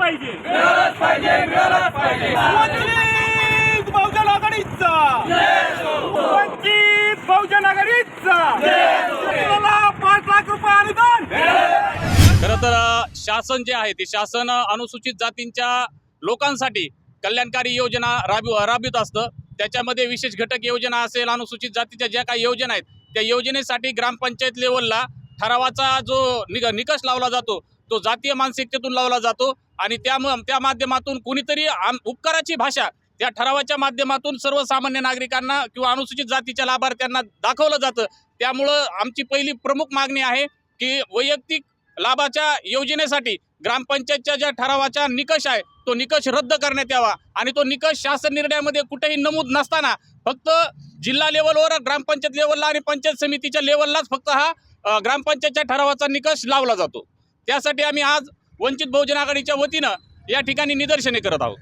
वंचित बहुजन आघाडीचा. वंचित बहुजन आघाडीचा. पाच लाख रुपये अनुदान. खरं तर शासन जे आहे ते शासन अनुसूचित जातींच्या लोकांसाठी कल्याणकारी योजना राबव राबवित असतं. त्याच्यामध्ये विशेष घटक योजना असेल अनुसूचित जातीच्या ज्या काही योजना आहेत त्या योजनेसाठी ग्रामपंचायत लेवलला ठरावाचा जो निक निकष लावला जातो तो जातीय मानसिकतेतून लावला जातो आणि त्या त्या माध्यमातून कुणीतरी आम उपकाराची भाषा त्या ठरावाच्या माध्यमातून सर्वसामान्य नागरिकांना किंवा अनुसूचित जातीच्या लाभार्थ्यांना दाखवलं जातं. त्यामुळं आमची पहिली प्रमुख मागणी आहे की वैयक्तिक लाभाच्या योजनेसाठी ग्रामपंचायतच्या ज्या ठरावाचा निकष आहे तो निकष रद्द करण्यात यावा आणि तो निकष शासन निर्णयामध्ये कुठेही नमूद नसताना फक्त जिल्हा लेवलवर ग्रामपंचायत लेवलला आणि पंचायत समितीच्या लेवललाच फक्त हा ग्रामपंचायतच्या ठरावाचा निकष लावला जातो. त्यासाठी आम्ही आज वंचित बहुजन आघाडीच्या वतीनं या ठिकाणी निदर्शने करत आहोत.